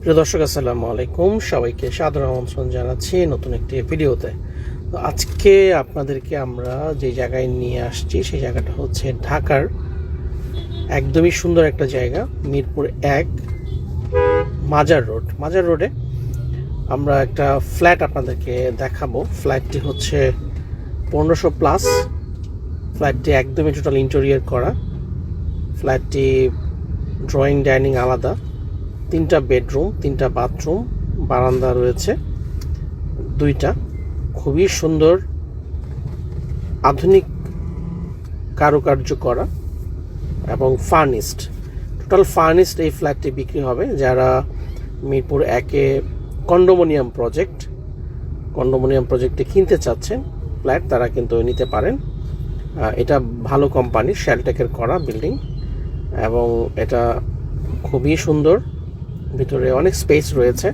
প্রিয় দর্শক, আসসালামু আলাইকুম। সবাইকে সাদর আমন্ত্রণ জানাচ্ছি নতুন একটি ভিডিওতে। তো আজকে আপনাদেরকে আমরা যে জায়গায় নিয়ে আসছি, সেই জায়গাটা হচ্ছে ঢাকার একদমই সুন্দর একটা জায়গা, মিরপুর এক মাজার রোড। মাজার রোডে আমরা একটা ফ্ল্যাট আপনাদেরকে দেখাবো। ফ্ল্যাটটি হচ্ছে পনেরোশো প্লাস। ফ্ল্যাটটি একদমই টোটাল ইন্টেরিয়ার করা। ফ্ল্যাটটি ড্রয়িং, ডাইনিং আলাদা। তিনটা বেডরুম, তিনটা বাথরুম, বারান্দা রয়েছে, দুইটা। খুবই সুন্দর আধুনিক কারুকার্য করা এবং ফার্নিস্ট টোটাল ফার্নিস্ট এই ফ্ল্যাটটি বিক্রি হবে যারা মিরপুর একে কন্ডোমোনিয়াম প্রজেক্ট, কন্ডোমোনিয়াম প্রজেক্টে কিনতে চাচ্ছেন ফ্ল্যাট, তারা কিন্তু নিতে পারেন। এটা ভালো কোম্পানি শ্যালটেকের করা বিল্ডিং এবং এটা খুবই সুন্দর। ভিতরে অনেক স্পেস রয়েছে।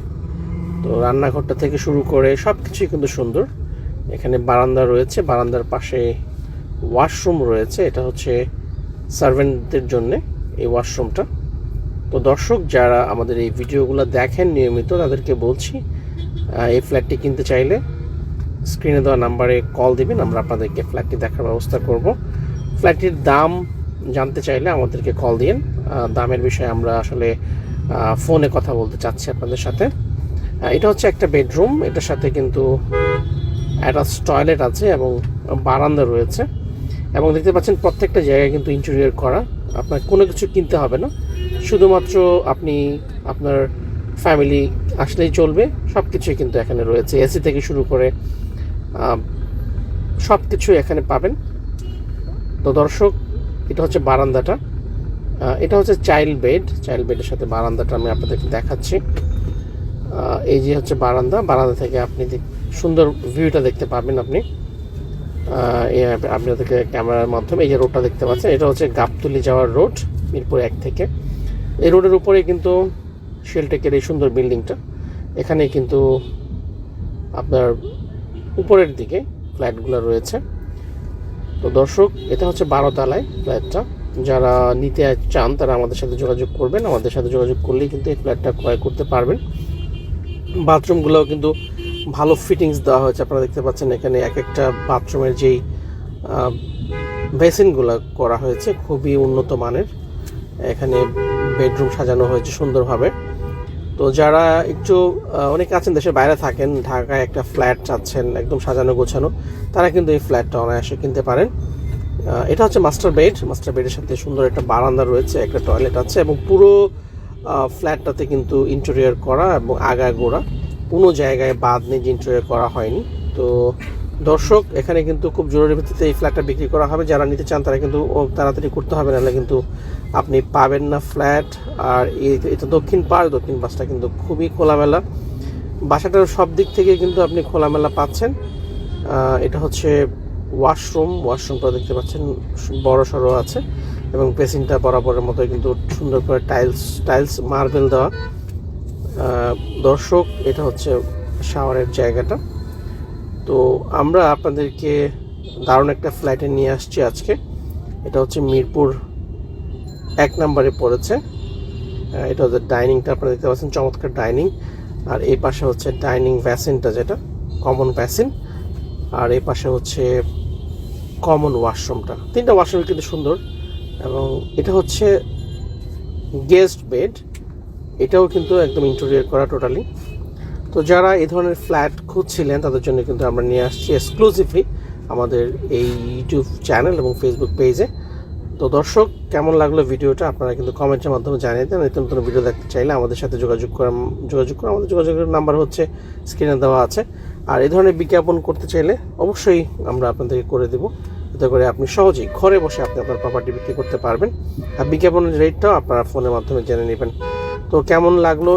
তো রান্নাঘরটা থেকে শুরু করে সব কিছুই কিন্তু সুন্দর। এখানে বারান্দা রয়েছে, বারান্দার পাশে ওয়াশরুম রয়েছে। এটা হচ্ছে সার্ভেন্টদের জন্য এই ওয়াশরুমটা তো দর্শক, যারা আমাদের এই ভিডিওগুলো দেখেন নিয়মিত, তাদেরকে বলছি এই ফ্ল্যাটটি কিনতে চাইলে স্ক্রিনে দেওয়া নাম্বারে কল দিবেন, আমরা আপনাদেরকে ফ্ল্যাটটি দেখার ব্যবস্থা করব। ফ্ল্যাটটির দাম জানতে চাইলে আমাদেরকে কল দিন দামের বিষয়ে আমরা আসলে ফোনে কথা বলতে চাচ্ছি আপনাদের সাথে। এটা হচ্ছে একটা বেডরুম। এটার সাথে কিন্তু অ্যাটাচ টয়লেট আছে এবং বারান্দা রয়েছে। এবং দেখতে পাচ্ছেন প্রত্যেকটা জায়গায় কিন্তু ইন্টেরিয়র করা। আপনার কোনো কিছু কিনতে হবে না। শুধুমাত্র আপনি আপনার ফ্যামিলি আসলেই চলবে। সব কিছুই কিন্তু এখানে রয়েছে। এসি থেকে শুরু করে সব কিছু এখানে পাবেন। তো দর্শক, এটা হচ্ছে বারান্দাটা। এটা হচ্ছে চাইল্ড বেড। চাইল্ড বেডের সাথে বারান্দাটা আমি আপনাদেরকে দেখাচ্ছি। এই যে হচ্ছে বারান্দা। বারান্দা থেকে আপনি সুন্দর ভিউটা দেখতে পাবেন আপনি। আপনাদেরকে ক্যামেরার মাধ্যমে এই যে রোডটা দেখতে পাচ্ছেন, এটা হচ্ছে গাবতুলি যাওয়ার রোড মিরপুর এক থেকে। এই রোডের উপরে কিন্তু শেলটেকের এই সুন্দর বিল্ডিংটা। এখানে কিন্তু আপনার উপরের দিকে ফ্ল্যাটগুলো রয়েছে। তো দর্শক, এটা হচ্ছে বারো তলায় ফ্ল্যাটটা। যারা নিতে চান, তারা আমাদের সাথে যোগাযোগ করবেন। আমাদের সাথে যোগাযোগ করলেই কিন্তু এই ফ্ল্যাটটা ক্রয় করতে পারবেন। বাথরুমগুলোও কিন্তু ভালো ফিটিংস দেওয়া হয়েছে। আপনারা দেখতে পাচ্ছেন এখানে এক একটা বাথরুমের যেই বেসিনগুলো করা হয়েছে, খুবই উন্নত মানের। এখানে বেডরুম সাজানো হয়েছে সুন্দরভাবে। তো যারা একটু অনেকে আছেন, দেশের বাইরে থাকেন, ঢাকায় একটা ফ্ল্যাট চাচ্ছেন, একদম সাজানো গোছানো, তারা কিন্তু এই ফ্ল্যাটটা অনায়াসে কিনতে পারেন। এটা হচ্ছে মাস্টার বেড। মাস্টার বেডের সাথে সুন্দর একটা বারান্দা রয়েছে, একটা টয়লেট আছে এবং পুরো ফ্ল্যাটটাতে কিন্তু ইন্টেরিয়র করা এবং আগা গোড়া। কোনো জায়গায় বাদ নেই যে ইন্টেরিয়র করা হয়নি। তো দর্শক, এখানে কিন্তু খুব জরুরি ভিত্তিতে এই ফ্ল্যাটটা বিক্রি করা হবে। যারা নিতে চান তারা কিন্তু তাড়াতাড়ি করতে হবে, নাহলে কিন্তু আপনি পাবেন না ফ্ল্যাট। আর এটা দক্ষিণ পাড়, দক্ষিণ পাশটা কিন্তু খুবই খোলামেলা। বাসাটার সব দিক থেকে কিন্তু আপনি খোলামেলা পাচ্ছেন। এটা হচ্ছে ওয়াশরুম ওয়াশরুমটা দেখতে পাচ্ছেন, বড় সড়ো আছে এবং পেসিনটা বরাবরের মতো কিন্তু সুন্দর করে টাইলস টাইলস মার্বেল দেওয়া। দর্শক, এটা হচ্ছে শাওয়ারের জায়গাটা। তো আমরা আপনাদেরকে দারুণ একটা ফ্ল্যাটে নিয়ে আসছি আজকে। এটা হচ্ছে মিরপুর এক নম্বরে পড়েছে। এটা হচ্ছে ডাইনিংটা আপনারা দেখতে পাচ্ছেন, চমৎকার ডাইনিং আর এই পাশে হচ্ছে ডাইনিং ভ্যাসিনটা যেটা কমন ভ্যাসিন আর এই পাশে হচ্ছে কমন ওয়াশরুমটা তিনটা ওয়াশরুম কিন্তু সুন্দর। এবং এটা হচ্ছে গেস্ট বেড এটাও কিন্তু একদম ইন্টেরিয়র করা টোটালি তো যারা এই ধরনের ফ্ল্যাট খুঁজছিলেন, তাদের জন্য কিন্তু আমরা নিয়ে আসছি এক্সক্লুসিভলি আমাদের এই ইউটিউব চ্যানেল এবং ফেসবুক পেজে তো দর্শক, কেমন লাগল ভিডিওটা? আপনারা কিন্তু কমেন্টের মাধ্যমে জানিয়ে দেন। নতুন নতুন ভিডিও দেখতে চাইলে আমাদের সাথে যোগাযোগ করা, যোগাযোগ করে, আমাদের যোগাযোগের নাম্বার হচ্ছে, স্ক্রিনে দেওয়া আছে। আর এই ধরনের বিজ্ঞাপন করতে চাইলে অবশ্যই আমরা আপনাদেরকে করে দেবো। যাতে করে আপনি সহজেই ঘরে বসে আপনি আপনার প্রপার্টি বিক্রি করতে পারবেন। আর বিজ্ঞাপনের রেটটাও আপনারা ফোনের মাধ্যমে জেনে নেবেন। তো কেমন লাগল?